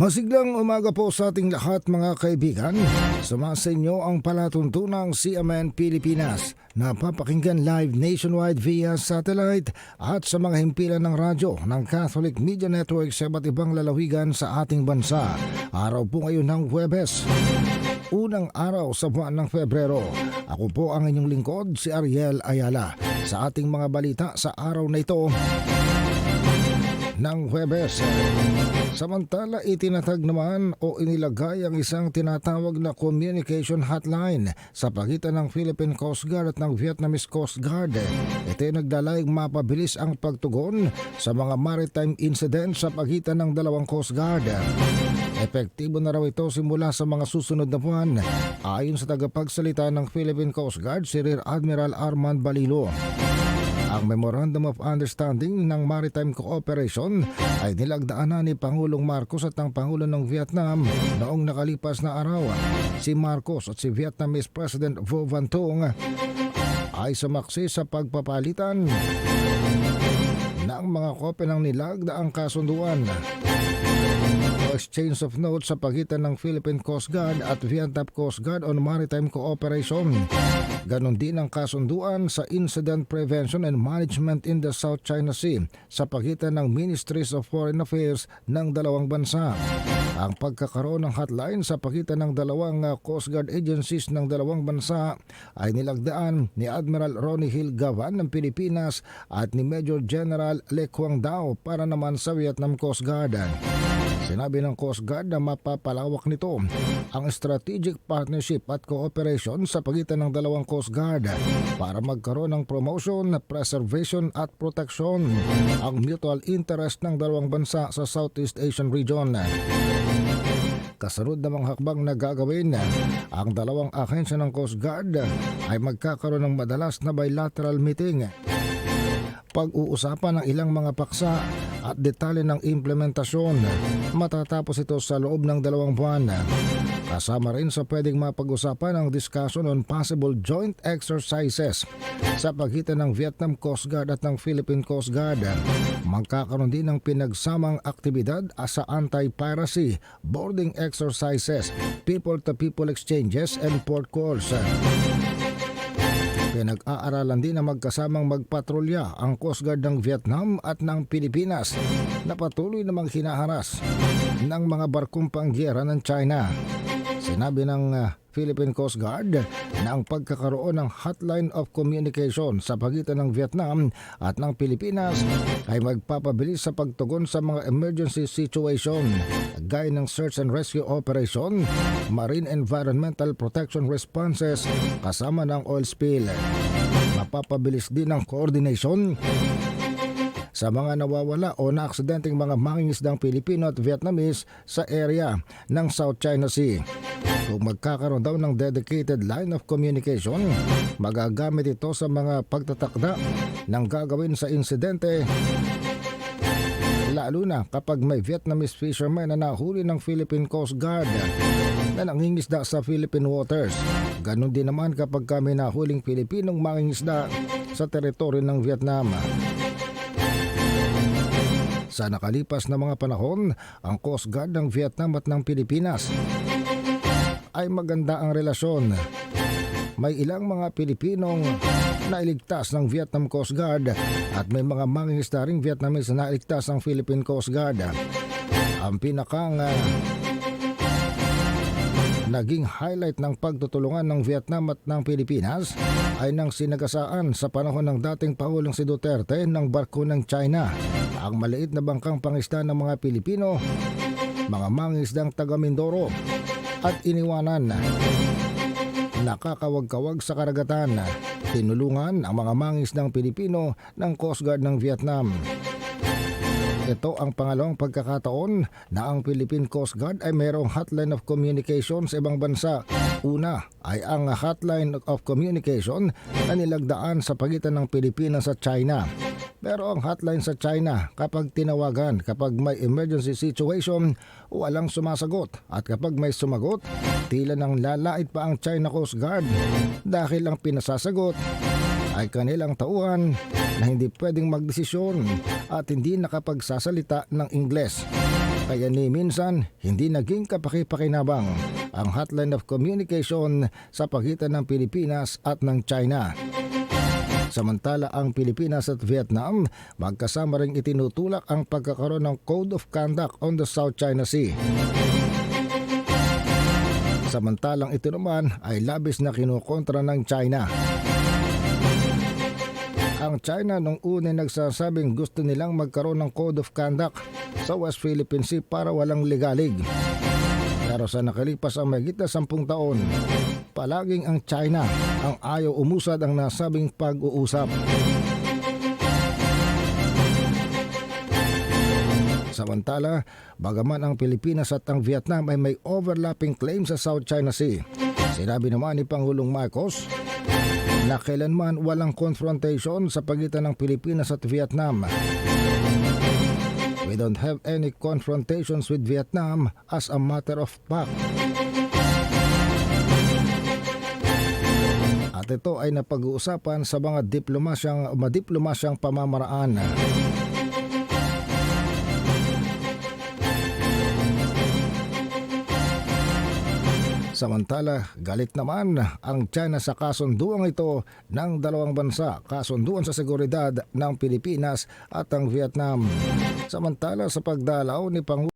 Masiglang umaga po sa ating lahat mga kaibigan. Sumasa inyo ang palatuntunang CMN Pilipinas na papakinggan live nationwide via satellite at sa mga himpilan ng radyo ng Catholic Media Network sa iba't ibang lalawigan sa ating bansa. Araw po ngayon ng Huwebes. Unang araw sa buwan ng Pebrero. Ako po ang inyong lingkod, si Ariel Ayala. Sa ating mga balita sa araw na ito, ng Huwebes. Samantala, itinatag naman o inilagay ang isang tinatawag na communication hotline sa pagitan ng Philippine Coast Guard at ng Vietnamese Coast Guard. Ito ay nagdalaig mapabilis ang pagtugon sa mga maritime incident sa pagitan ng dalawang Coast Guard. Epektibo na raw ito simula sa mga susunod na buwan ayon sa tagapagsalita ng Philippine Coast Guard si Rear Admiral Armand Balilo. Ang Memorandum of Understanding ng Maritime Cooperation ay nilagdaan na ni Pangulong Marcos at ang Pangulo ng Vietnam noong nakalipas na araw. Si Marcos at si Vietnamese President Vo Van Tung ay sumaksi sa pagpapalitan ng mga kopya ng nilagdaang kasunduan o exchange of notes sa pagitan ng Philippine Coast Guard at Vietnam Coast Guard on Maritime Cooperation. Ganon din ang kasunduan sa Incident Prevention and Management in the South China Sea sa pagitan ng Ministries of Foreign Affairs ng dalawang bansa. Ang pagkakaroon ng hotline sa pagitan ng dalawang uh, Coast Guard agencies ng dalawang bansa ay nilagdaan ni Admiral Ronnie Hill Gavan ng Pilipinas at ni Major General Le Quang Dao para naman sa Vietnam Coast Guard. Sinabi ng Coast Guard na mapapalawak nito ang strategic partnership at cooperation sa pagitan ng dalawang Coast Guard para magkaroon ng promotion, preservation at protection ang mutual interest ng dalawang bansa sa Southeast Asian region. Kasunod namang hakbang na gagawin, ang dalawang ahensya ng Coast Guard ay magkakaroon ng madalas na bilateral meeting pag-uusapan ng ilang mga paksa at detalye ng implementasyon. Matatapos ito sa loob ng dalawang buwan. Kasama rin sa pwedeng mapag-usapan ang discussion on possible joint exercises sa pagitan ng Vietnam Coast Guard at ng Philippine Coast Guard. Magkakaroon din ng pinagsamang aktibidad sa anti-piracy, boarding exercises, people-to-people exchanges, and port calls. Pinag-aaralan din na magkasamang magpatrolya ang Coast Guard ng Vietnam at ng Pilipinas na patuloy namang hinaharas ng mga barkong pangyera ng China. Sinabi ng uh, Philippine Coast Guard na ang pagkakaroon ng hotline of communication sa pagitan ng Vietnam at ng Pilipinas ay magpapabilis sa pagtugon sa mga emergency situation gaya ng search and rescue operation, marine environmental protection responses kasama ng oil spill. Mapapabilis din ang coordination sa mga nawawala o naaksidenteng mga mangingisdang Pilipino at Vietnamese sa area ng South China Sea. Kung magkakaroon daw ng dedicated line of communication, magagamit ito sa mga pagtatakda ng gagawin sa insidente lalo na kapag may Vietnamese fishermen na nahuli ng Philippine Coast Guard na nangingisda sa Philippine waters. Ganon din naman kapag kami nahuling Pilipinong mangingisda sa teritoryo ng Vietnam. Sa nakalipas na mga panahon, ang Coast Guard ng Vietnam at ng Pilipinas ay maganda ang relasyon. May ilang mga Pilipinong nailigtas ng Vietnam Coast Guard at may mga mangingisda ring Vietnamese na nailigtas ng Philippine Coast Guard. Ang pinakang naging highlight ng pagtutulungan ng Vietnam at ng Pilipinas ay nang sinagasaan sa panahon ng dating Pangulong si Duterte ng barko ng China. Ang maliit na bangkang pangisda ng mga Pilipino, mga mangisdang taga Mindoro at iniwanan nakakawag-kawag sa karagatan. Tinulungan ang mga mangisdang Pilipino ng Coast Guard ng Vietnam. Ito ang pangalawang pagkakataon na ang Philippine Coast Guard ay mayroong hotline of communication sa ibang bansa. Una ay ang hotline of communication na nilagdaan sa pagitan ng Pilipinas at China. Pero ang hotline sa China kapag tinawagan kapag may emergency situation walang sumasagot at kapag may sumagot tila nang lalait pa ang China Coast Guard dahil ang pinasasagot ay kanilang tauhan na hindi pwedeng magdesisyon at hindi nakapagsasalita ng Ingles. Kaya ni minsan, hindi naging kapakipakinabang ang hotline of communication sa pagitan ng Pilipinas at ng China. Samantala ang Pilipinas at Vietnam magkasama ring itinutulak ang pagkakaroon ng Code of Conduct on the South China Sea. Samantalang ito naman ay labis na kinukontra ng China. Ang China nung una nagsasabing gusto nilang magkaroon ng Code of Conduct sa West Philippine Sea para walang legalig. Pero sa nakalipas ang mahigit na sampung taon, palaging ang China ang ayaw umusad ang nasabing pag-uusap. Samantala, bagaman ang Pilipinas at ang Vietnam ay may overlapping claim sa South China Sea, sinabi naman ni Pangulong Marcos na kailanman walang confrontation sa pagitan ng Pilipinas at Vietnam. We don't have any confrontations with Vietnam as a matter of fact. At ito ay napag-uusapan sa mga diplomasyang, madiplomasyang pamamaraan. Samantala, galit naman ang China sa kasunduang ito ng dalawang bansa, kasunduan sa seguridad ng Pilipinas at ang Vietnam. Samantala sa pagdalaw ni Pangulong